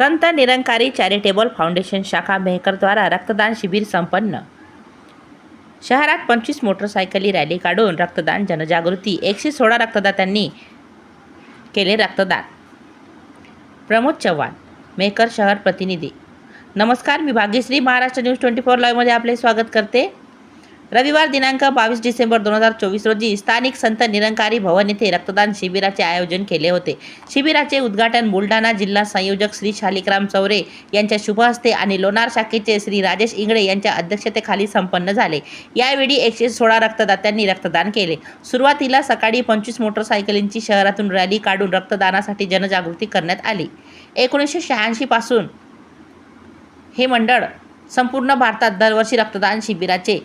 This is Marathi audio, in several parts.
संत निरंकारी चॅरिटेबल फाउंडेशन शाखा मेहकरद्वारा रक्तदान शिबिर संपन्न. शहरात पंचवीस मोटरसायकली रॅली काढून रक्तदान जनजागृती एकशे सोळा रक्तदात्यांनी केले रक्तदान. प्रमोद चव्हाण मेहकर शहर प्रतिनिधी. नमस्कार मी Bhagyashri Maharashtra news twenty four लाईव्हमध्ये आपले स्वागत करते. रविवार दिनांक बावीस डिसेंबर दोन हजार चोवीस रोजी स्थानिक संत निरंकारी भवन येथे रक्तदान शिबिराचे आयोजन केले होते. शिबिराचे उद्घाटन बुलढाणा जिल्हा संयोजक श्री शालिकराम चौरे यांच्या शुभहस्ते आणि लोणार शाखेचे श्री राजेश इंगळे यांच्या अध्यक्षतेखाली संपन्न झाले. यावेळी एकशे सोळा रक्तदात्यांनी रक्तदान केले. सुरुवातीला सकाळी पंचवीस मोटरसायकलींची शहरातून रॅली काढून रक्तदानासाठी जनजागृती करण्यात आली. एकोणीसशे शहाऐंशीपासून हे मंडळ संपूर्ण भारतात दरवर्षी रक्तदान शिबिराचे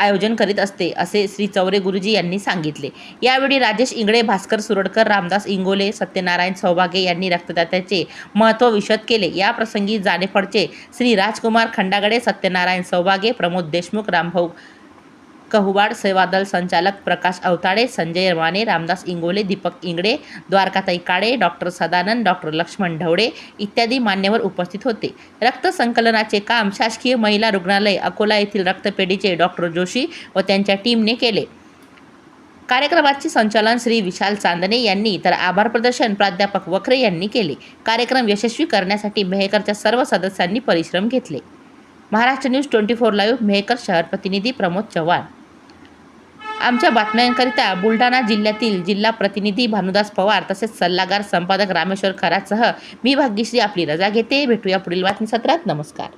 आयोजन करीत असते असे श्री चौरे गुरुजी यांनी सांगितले. यावेळी राजेश इंगळे भास्कर सुरडकर रामदास इंगोले सत्यनारायण सौभागे यांनी रक्तदात्याचे महत्त्व विशद केले. या प्रसंगी जानेफळचे श्री राजकुमार खंडागडे सत्यनारायण सौभागे प्रमोद देशमुख रामभाऊ कहुवाड सेवादल संचालक प्रकाश अवताडे संजय माने रामदास इंगोले दीपक इंगडे द्वारकाताई काळे डॉक्टर सदानंद डॉक्टर लक्ष्मण ढवळे इत्यादी मान्यवर उपस्थित होते. रक्त संकलनाचे काम शासकीय महिला रुग्णालय अकोला येथील रक्तपेढीचे डॉक्टर जोशी व त्यांच्या टीमने केले. कार्यक्रमाचे संचालन श्री विशाल चांदणे यांनी तर आभार प्रदर्शन प्राध्यापक वखरे यांनी केले. कार्यक्रम यशस्वी करण्यासाठी मेहकरच्या सर्व सदस्यांनी परिश्रम घेतले. Maharashtra news twenty four live Mehkar शहर प्रतिनिधी प्रमोद चव्हाण. आमच्या बातम्यांकरिता बुलढाणा जिल्ह्यातील जिल्हा प्रतिनिधी भानुदास पवार तसेच सल्लागार संपादक रामेश्वर खरासह मी भाग्यश्री आपली रजा घेते. भेटूया पुढील बातमी सत्रात नमस्कार.